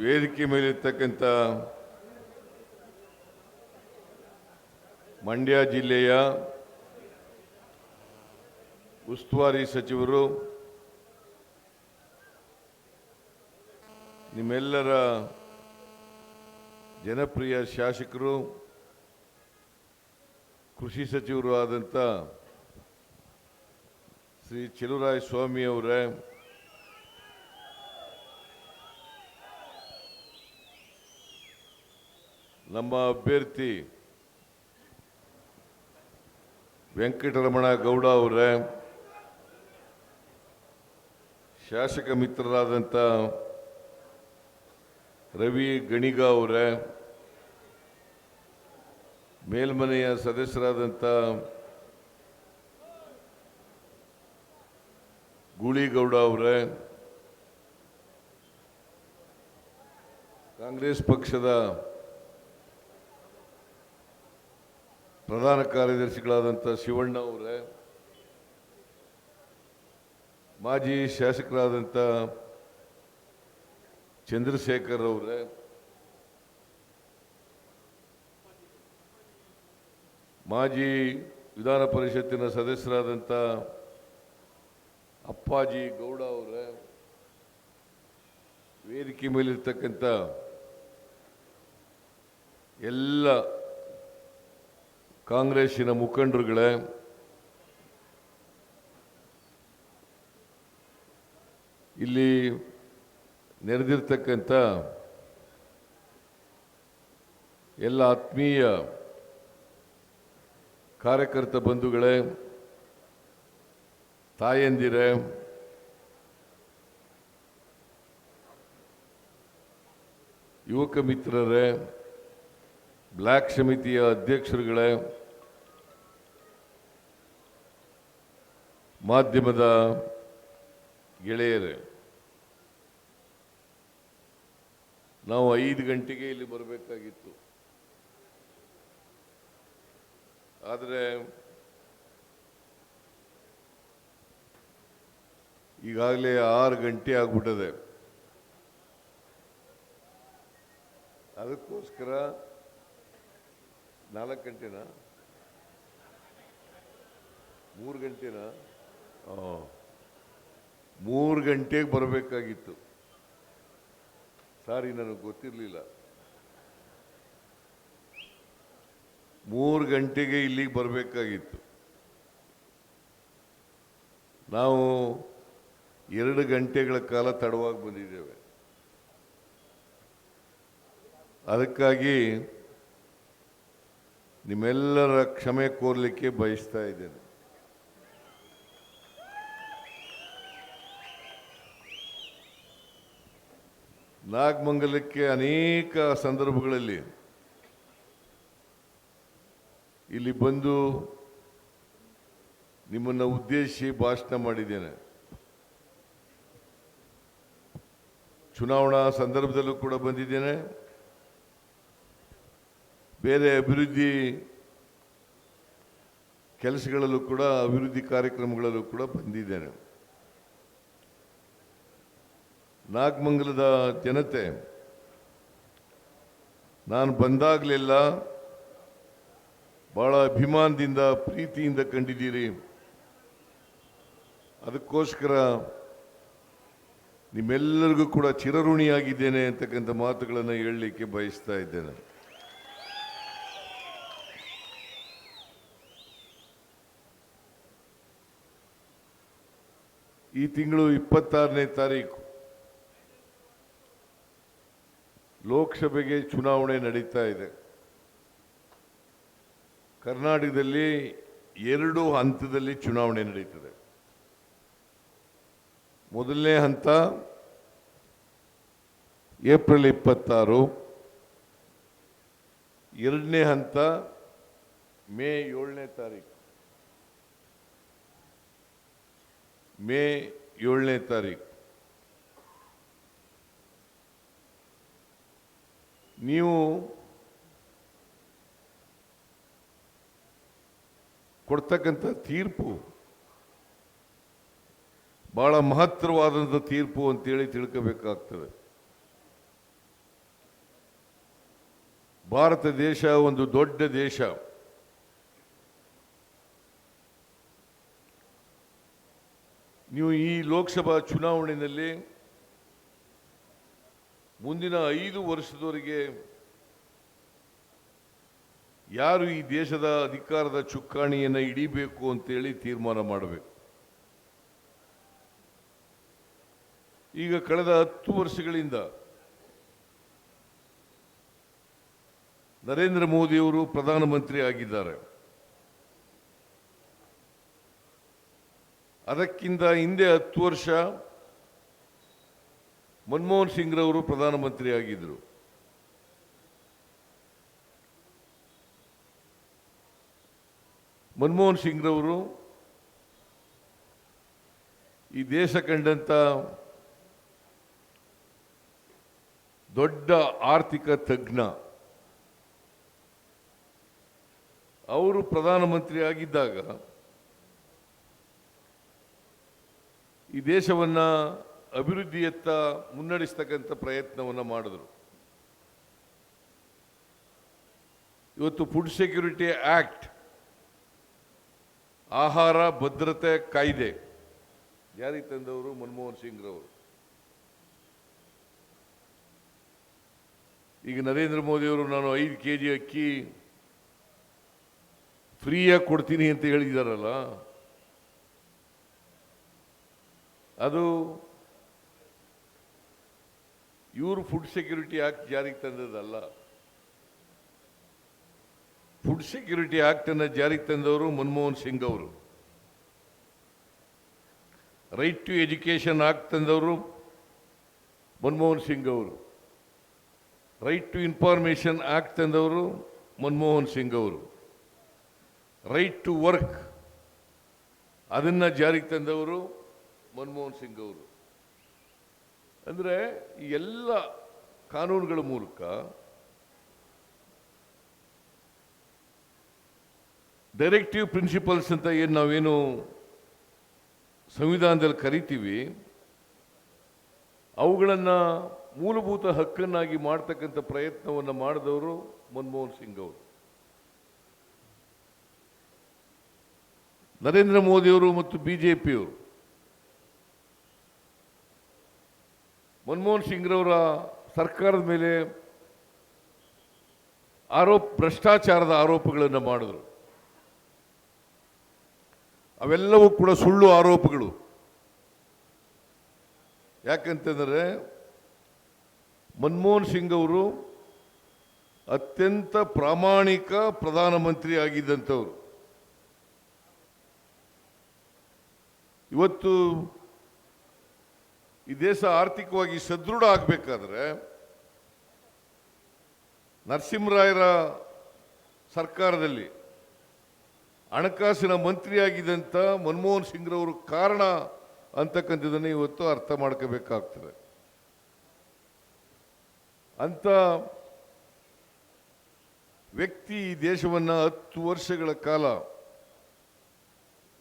ವೇದಿಕೆ ಮೇಲಿರ್ತಕ್ಕಂಥ ಮಂಡ್ಯ ಜಿಲ್ಲೆಯ ಉಸ್ತುವಾರಿ ಸಚಿವರು, ನಿಮ್ಮೆಲ್ಲರ ಜನಪ್ರಿಯ ಶಾಸಕರು, ಕೃಷಿ ಸಚಿವರು ಆದಂಥ ಶ್ರೀ ಚೆಲುವರಾಯ ಸ್ವಾಮಿ ನಮ್ಮ ಅಭ್ಯರ್ಥಿ ವೆಂಕಟರಮಣ ಗೌಡ ಅವರೇ, ಶಾಸಕ ಮಿತ್ರರಾದಂಥ ರವಿ ಗಣಿಗ ಅವರೇ, ಮೇಲ್ಮನೆಯ ಸದಸ್ಯರಾದಂಥ ಗೂಳಿಗೌಡ ಅವರೇ, ಕಾಂಗ್ರೆಸ್ ಪಕ್ಷದ ಪ್ರಧಾನ ಕಾರ್ಯದರ್ಶಿಗಳಾದಂಥ ಶಿವಣ್ಣ ಅವರೇ, ಮಾಜಿ ಶಾಸಕರಾದಂಥ ಚಂದ್ರಶೇಖರ್ ಅವರೇ, ಮಾಜಿ ವಿಧಾನ ಪರಿಷತ್ತಿನ ಸದಸ್ಯರಾದಂಥ ಅಪ್ಪಾಜಿ ಗೌಡ ಅವರೇ, ವೇದಿಕೆ ಮೇಲಿರ್ತಕ್ಕಂಥ ಎಲ್ಲ ಕಾಂಗ್ರೆಸ್ಸಿನ ಮುಖಂಡರುಗಳೇ ಇಲ್ಲಿ ನೆರೆದಿರ್ತಕ್ಕಂಥ ಎಲ್ಲ ಆತ್ಮೀಯ ಕಾರ್ಯಕರ್ತ ಬಂಧುಗಳೇ ತಾಯಂದಿರೇ ಯುವಕ ಮಿತ್ರರೇ ಬ್ಲ್ಯಾಕ್ ಸಮಿತಿಯ ಅಧ್ಯಕ್ಷರುಗಳೇ, ಮಾಧ್ಯಮದ ಗೆಳೆಯರೇ, ನಾವು ಐದು ಗಂಟೆಗೆ ಇಲ್ಲಿ ಬರಬೇಕಾಗಿತ್ತು. ಆದರೆ ಈಗಾಗಲೇ ಆರು ಗಂಟೆ ಆಗ್ಬಿಟ್ಟದೆ. ಅದಕ್ಕೋಸ್ಕರ ನಾಲ್ಕು ಗಂಟೆನಾ? ಮೂರು ಗಂಟೆನಾ? ಮೂರು ಗಂಟೆಗೆ ಬರಬೇಕಾಗಿತ್ತು. ಸಾರಿ, ನನಗೆ ಗೊತ್ತಿರಲಿಲ್ಲ. ಮೂರು ಗಂಟೆಗೆ ಇಲ್ಲಿಗೆ ಬರಬೇಕಾಗಿತ್ತು. ನಾವು ಎರಡು ಗಂಟೆಗಳ ಕಾಲ ತಡವಾಗಿ ಬಂದಿದ್ದೇವೆ. ಅದಕ್ಕಾಗಿ ನಿಮ್ಮೆಲ್ಲರ ಕ್ಷಮೆ ಕೋರಲಿಕ್ಕೆ ಬಯಸ್ತಾ ಇದ್ದೇನೆ. ನಾಗಮಂಗಲಕ್ಕೆ ಅನೇಕ ಸಂದರ್ಭಗಳಲ್ಲಿ ಇಲ್ಲಿ ಬಂದು ನಿಮ್ಮನ್ನು ಉದ್ದೇಶಿಸಿ ಭಾಷಣ ಮಾಡಿದ್ದೇನೆ. ಚುನಾವಣಾ ಸಂದರ್ಭದಲ್ಲೂ ಕೂಡ ಬಂದಿದ್ದೇನೆ. ಬೇರೆ ಅಭಿವೃದ್ಧಿ ಕೆಲಸಗಳಲ್ಲೂ ಕೂಡ, ಅಭಿವೃದ್ಧಿ ಕಾರ್ಯಕ್ರಮಗಳಲ್ಲೂ ಕೂಡ ಬಂದಿದ್ದೇನೆ. ನಾಗಮಂಗಲದ ಜನತೆ, ನಾನು ಬಂದಾಗಲೆಲ್ಲ ಭಾಳ ಅಭಿಮಾನದಿಂದ, ಪ್ರೀತಿಯಿಂದ ಕಂಡಿದ್ದೀರಿ. ಅದಕ್ಕೋಸ್ಕರ ನಿಮ್ಮೆಲ್ಲರಿಗೂ ಕೂಡ ಚಿರಋಣಿಯಾಗಿದ್ದೇನೆ ಅಂತಕ್ಕಂಥ ಮಾತುಗಳನ್ನು ಹೇಳಲಿಕ್ಕೆ ಬಯಸ್ತಾ ಇದ್ದೇನೆ. ಈ ತಿಂಗಳು ಇಪ್ಪತ್ತಾರನೇ ತಾರೀಕು. ಲೋಕಸಭೆಗೆ ಚುನಾವಣೆ ನಡೀತಾ ಇದೆ. ಕರ್ನಾಟಕದಲ್ಲಿ ಎರಡು ಹಂತದಲ್ಲಿ ಚುನಾವಣೆ ನಡೀತದೆ. ಮೊದಲನೇ ಹಂತ ಏಪ್ರಿಲ್ ಇಪ್ಪತ್ತಾರು. ಎರಡನೇ ಹಂತ ಮೇ ಏಳನೇ ತಾರೀಕು. ಮೇ ಏಳನೇ ತಾರೀಕು ನೀವು ಕೊಡ್ತಕ್ಕಂಥ ತೀರ್ಪು ಬಹಳ ಮಹತ್ತರವಾದಂಥ ತೀರ್ಪು ಅಂತೇಳಿ ತಿಳ್ಕೋಬೇಕಾಗ್ತದೆ. ಭಾರತ ದೇಶ ಒಂದು ದೊಡ್ಡ ದೇಶ. ನೀವು ಈ ಲೋಕಸಭಾ ಚುನಾವಣೆಯಲ್ಲಿ ಮುಂದಿನ ಐದು ವರ್ಷದವರೆಗೆ ಯಾರು ಈ ದೇಶದ ಅಧಿಕಾರದ ಚುಕ್ಕಾಣಿಯನ್ನು ಹಿಡಿಬೇಕು ಅಂತೇಳಿ ತೀರ್ಮಾನ ಮಾಡಬೇಕು. ಈಗ ಕಳೆದ ಹತ್ತು ವರ್ಷಗಳಿಂದ ನರೇಂದ್ರ ಮೋದಿಯವರು ಪ್ರಧಾನಮಂತ್ರಿ ಆಗಿದ್ದಾರೆ. ಅದಕ್ಕಿಂತ ಹಿಂದೆ ಹತ್ತು ವರ್ಷ ಮನಮೋಹನ್ ಸಿಂಗ್ರವರು ಪ್ರಧಾನಮಂತ್ರಿ ಆಗಿದ್ದರು ಮನಮೋಹನ್ ಸಿಂಗ್ರವರು ಈ ದೇಶ ಕಂಡಂತ ದೊಡ್ಡ ಆರ್ಥಿಕ ತಜ್ಞ. ಅವರು ಪ್ರಧಾನಮಂತ್ರಿ ಆಗಿದ್ದಾಗ ಈ ದೇಶವನ್ನು ಅಭಿವೃದ್ಧಿಯತ್ತ ಮುನ್ನಡೆಸ್ತಕ್ಕಂಥ ಪ್ರಯತ್ನವನ್ನು ಮಾಡಿದ್ರು. ಇವತ್ತು ಫುಡ್ ಸೆಕ್ಯೂರಿಟಿ ಆ್ಯಕ್ಟ್ ಆಹಾರ ಭದ್ರತೆ ಕಾಯ್ದೆ ಜಾರಿಗೆ ತಂದವರು ಮನಮೋಹನ್ ಸಿಂಗ್ರವರು. ಈಗ ನರೇಂದ್ರ ಮೋದಿಯವರು ನಾನು ಐದು ಕೆ ಜಿ ಅಕ್ಕಿ ಫ್ರೀಯಾಗಿ ಕೊಡ್ತೀನಿ ಅಂತ ಹೇಳಿದಾರಲ್ಲ ಅದು ಇವರು ಫುಡ್ ಸೆಕ್ಯೂರಿಟಿ ಆಕ್ಟ್ ಜಾರಿಗೆ ತಂದದಲ್ಲ ಫುಡ್ ಸೆಕ್ಯೂರಿಟಿ ಆ್ಯಕ್ಟನ್ನು ಜಾರಿಗೆ ತಂದವರು ಮನಮೋಹನ್ ಸಿಂಗ್ ಅವರು. ರೈಟ್ ಟು ಎಜುಕೇಶನ್ ಆಕ್ಟ್ ತಂದವರು ಮನಮೋಹನ್ ಸಿಂಗ್ ಅವರು. ರೈಟ್ ಟು ಇನ್ಫಾರ್ಮೇಷನ್ ಆಕ್ಟ್ ತಂದವರು ಮನಮೋಹನ್ ಸಿಂಗ್ ಅವರು. ರೈಟ್ ಟು ವರ್ಕ್ ಅದನ್ನು ಜಾರಿಗೆ ತಂದವರು ಮನಮೋಹನ್ ಸಿಂಗ್ ಅವರು. ಅಂದರೆ ಎಲ್ಲ ಕಾನೂನುಗಳ ಮೂಲಕ ಡೈರೆಕ್ಟಿವ್ ಪ್ರಿನ್ಸಿಪಲ್ಸ್ ಅಂತ ಏನು ನಾವೇನು ಸಂವಿಧಾನದಲ್ಲಿ ಕರಿತೀವಿ, ಅವುಗಳನ್ನು ಮೂಲಭೂತ ಹಕ್ಕನ್ನಾಗಿ ಮಾಡ್ತಕ್ಕಂಥ ಪ್ರಯತ್ನವನ್ನು ಮಾಡಿದವರು ಮನಮೋಹನ್ ಸಿಂಗ್ ಅವರು. ನರೇಂದ್ರ ಮೋದಿಯವರು ಮತ್ತು ಬಿಜೆಪಿಯವರು. ಮನಮೋಹನ್ ಸಿಂಗ್ರವರ ಸರ್ಕಾರದ ಮೇಲೆ ಆರೋಪ, ಭ್ರಷ್ಟಾಚಾರದ ಆರೋಪಗಳನ್ನು ಮಾಡಿದ್ರು. ಅವೆಲ್ಲವೂ ಕೂಡ ಸುಳ್ಳು ಆರೋಪಗಳು. ಯಾಕಂತಂದರೆ ಮನಮೋಹನ್ ಸಿಂಗ್ ಅವರು ಅತ್ಯಂತ ಪ್ರಾಮಾಣಿಕ ಪ್ರಧಾನಮಂತ್ರಿ ಆಗಿದ್ದಂಥವ್ರು. ಇವತ್ತು ಈ ದೇಶ ಆರ್ಥಿಕವಾಗಿ ಸದೃಢ ಆಗಬೇಕಾದ್ರೆ ನರಸಿಂಹರಾಯರ ಸರ್ಕಾರದಲ್ಲಿ ಹಣಕಾಸಿನ ಮಂತ್ರಿಯಾಗಿದ್ದಂಥ ಮನಮೋಹನ್ ಸಿಂಗ್ರವರು ಕಾರಣ ಅಂತಕ್ಕಂಥದ್ದನ್ನು ಇವತ್ತು ಅರ್ಥ ಮಾಡ್ಕೋಬೇಕಾಗ್ತದೆ. ಅಂಥ ವ್ಯಕ್ತಿ ಈ ದೇಶವನ್ನು ಹತ್ತು ವರ್ಷಗಳ ಕಾಲ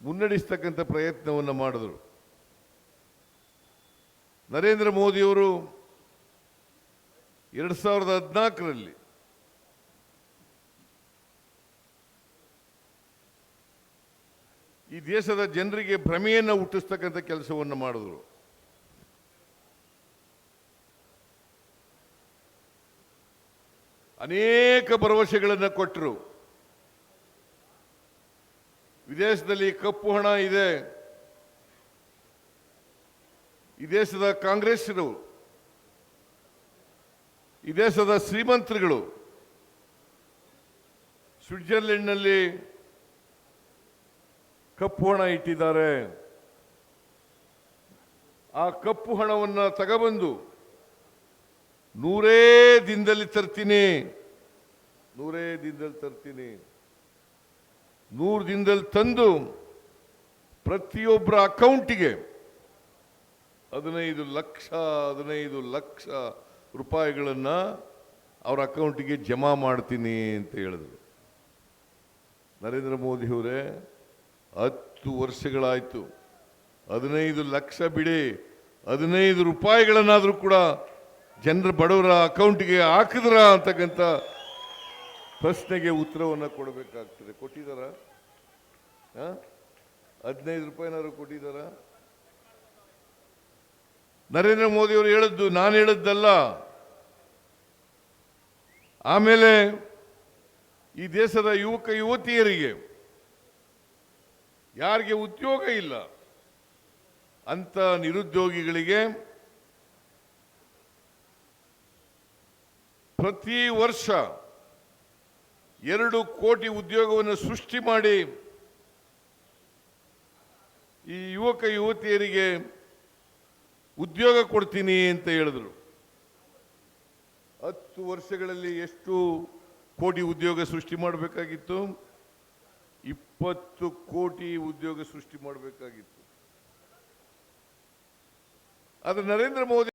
ಮುನ್ನಡೆಸ್ತಕ್ಕಂಥ ಪ್ರಯತ್ನವನ್ನು ಮಾಡಿದರು. ನರೇಂದ್ರ ಮೋದಿಯವರು ಎರಡು ಸಾವಿರದ ಹದಿನಾಲ್ಕರಲ್ಲಿ ಈ ದೇಶದ ಜನರಿಗೆ ಭ್ರಮೆಯನ್ನು ಹುಟ್ಟಿಸ್ತಕ್ಕಂಥ ಕೆಲಸವನ್ನು ಮಾಡಿದ್ರು. ಅನೇಕ ಭರವಸೆಗಳನ್ನು ಕೊಟ್ಟರು ವಿದೇಶದಲ್ಲಿ ಕಪ್ಪು ಹಣ ಇದೆ. ಈ ದೇಶದ ಕಾಂಗ್ರೆಸ್ಸಿನವರು ಈ ದೇಶದ ಶ್ರೀಮಂತರುಗಳು ಸ್ವಿಟ್ಜರ್ಲೆಂಡ್ನಲ್ಲಿ ಕಪ್ಪು ಹಣ ಇಟ್ಟಿದ್ದಾರೆ. ಆ ಕಪ್ಪು ಹಣವನ್ನು ತಗೊಬಂದು ನೂರೇ ದಿನದಲ್ಲಿ ತರ್ತೀನಿ, ನೂರೇ ದಿನದಲ್ಲಿ ತರ್ತೀನಿ. ನೂರು ದಿನದಲ್ಲಿ ತಂದು ಪ್ರತಿಯೊಬ್ಬರ ಅಕೌಂಟಿಗೆ ಹದಿನೈದು ಲಕ್ಷ ಹದಿನೈದು ಲಕ್ಷ ರೂಪಾಯಿಗಳನ್ನು ಅವ್ರ ಅಕೌಂಟಿಗೆ ಜಮಾ ಮಾಡ್ತೀನಿ ಅಂತ ಹೇಳಿದರು. ನರೇಂದ್ರ ಮೋದಿ ಅವರೇ, ಹತ್ತು ವರ್ಷಗಳಾಯಿತು. ಹದಿನೈದು ಲಕ್ಷ ಬಿಡಿ, ಹದಿನೈದು ರೂಪಾಯಿಗಳನ್ನಾದರೂ ಕೂಡ ಜನರ ಬಡವರ ಅಕೌಂಟಿಗೆ ಹಾಕಿದ್ರ ಅಂತಕ್ಕಂಥ ಪ್ರಶ್ನೆಗೆ ಉತ್ತರವನ್ನು ಕೊಡಬೇಕಾಗ್ತದೆ. ಕೊಟ್ಟಿದ್ದಾರ ಹದಿನೈದು ರೂಪಾಯಿನಾದ್ರು ಕೊಟ್ಟಿದ್ದಾರ ನರೇಂದ್ರ ಮೋದಿಯವರು ಹೇಳಿದ್ದು, ನಾನು ಹೇಳಿದ್ದಲ್ಲ. ಆಮೇಲೆ ಈ ದೇಶದ ಯುವಕ ಯುವತಿಯರಿಗೆ ಯಾರಿಗೆ ಉದ್ಯೋಗ ಇಲ್ಲ ಅಂತ ನಿರುದ್ಯೋಗಿಗಳಿಗೆ ಪ್ರತಿ ವರ್ಷ ಎರಡು ಕೋಟಿ ಉದ್ಯೋಗವನ್ನು ಸೃಷ್ಟಿ ಮಾಡಿ ಈ ಯುವಕ ಯುವತಿಯರಿಗೆ ಉದ್ಯೋಗ ಕೊಡ್ತೀನಿ ಅಂತ ಹೇಳಿದ್ರು. ಹತ್ತು ವರ್ಷಗಳಲ್ಲಿ ಎಷ್ಟು ಕೋಟಿ ಉದ್ಯೋಗ ಸೃಷ್ಟಿ ಮಾಡಬೇಕಾಗಿತ್ತು? ಇಪ್ಪತ್ತು ಕೋಟಿ ಉದ್ಯೋಗ ಸೃಷ್ಟಿ ಮಾಡಬೇಕಾಗಿತ್ತು. ಆದರೆ ನರೇಂದ್ರ ಮೋದಿ